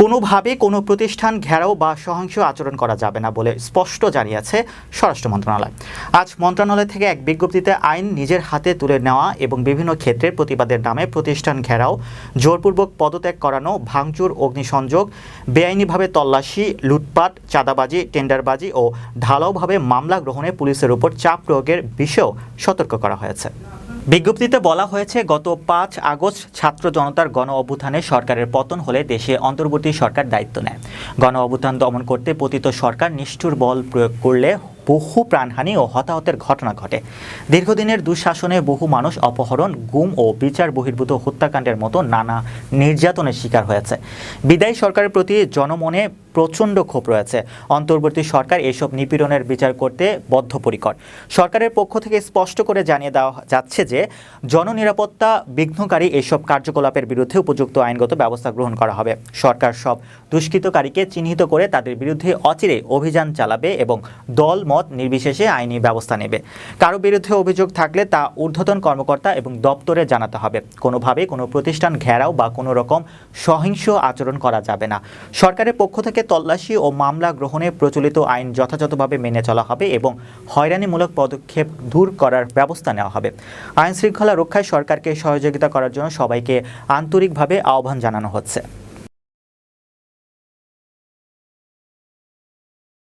কোনোভাবে কোনো প্রতিষ্ঠান ঘেরাও বা সহিংস আচরণ করা যাবে না বলে স্পষ্ট জানিয়েছে স্বরাষ্ট্র মন্ত্রণালয়। আজ মন্ত্রণালয় থেকে এক বিজ্ঞপ্তিতে আইন নিজের হাতে তুলে নেওয়া এবং বিভিন্ন ক্ষেত্রে প্রতিবাদের নামে প্রতিষ্ঠান ঘেরাও, জোরপূর্বক পদত্যাগ করানো, ভাঙচুর, অগ্নিসংযোগ, বেআইনিভাবে তল্লাশি, লুটপাট, চাঁদাবাজি, টেন্ডারবাজি ও ঢালাওভাবে মামলা গ্রহণে পুলিশের উপর চাপ প্রয়োগের বিষয়েও সতর্ক করা হয়েছে। বিজ্ঞপ্তিতে বলা হয়েছে, গত পাঁচ আগস্ট ছাত্র জনতার গণ অভ্যুত্থানে সরকারের পতন হলে দেশে অন্তর্বর্তী সরকার দায়িত্ব নেয়। গণ অভ্যুত্থান দমন করতে পতিত সরকার নিষ্ঠুর বল প্রয়োগ করলে বহু প্রাণহানি ও হতাহতের ঘটনা ঘটে। দীর্ঘদিনের দুঃশাসনে বহু মানুষ অপহরণ, গুম ও বিচার বহির্ভূত হত্যাকাণ্ডের মতো নানা নির্যাতনের শিকার হয়েছে। বিদায়ী সরকারের প্রতি জনমনে প্রচণ্ড ক্ষোভ রয়েছে। অন্তর্বর্তী সরকার এসব নিপীড়নের বিচার করতে বদ্ধপরিকর। সরকারের পক্ষ থেকে স্পষ্ট করে জানিয়ে দেওয়া যাচ্ছে যে, জননিরাপত্তা বিঘ্নকারী এসব কার্যকলাপের বিরুদ্ধে উপযুক্ত আইনগত ব্যবস্থা গ্রহণ করা হবে। সরকার সব দুষ্কৃতকারীকে চিহ্নিত করে তাদের বিরুদ্ধে অচিরে অভিযান চালাবে এবং দল, মত নির্বিশেষে আইনি ব্যবস্থা নেবে। কারও বিরুদ্ধে অভিযোগ থাকলে তা ঊর্ধ্বতন কর্মকর্তা এবং দপ্তরে জানাতে হবে। কোনোভাবে কোনো প্রতিষ্ঠান ঘেরাও বা কোনো রকম সহিংস আচরণ করা যাবে না। সরকারের পক্ষ থেকে তল্লাশি ও মামলা গ্রহণে প্রচলিত আইন যথাযথভাবে মেনে চলা হবে এবং হয়রানিমূলক পদক্ষেপ দূর করার ব্যবস্থা নেওয়া হবে। আইন শৃঙ্খলা রক্ষায় সরকারকে সহযোগিতা করার জন্য সবাইকে আন্তরিকভাবে আহ্বান জানানো হচ্ছে।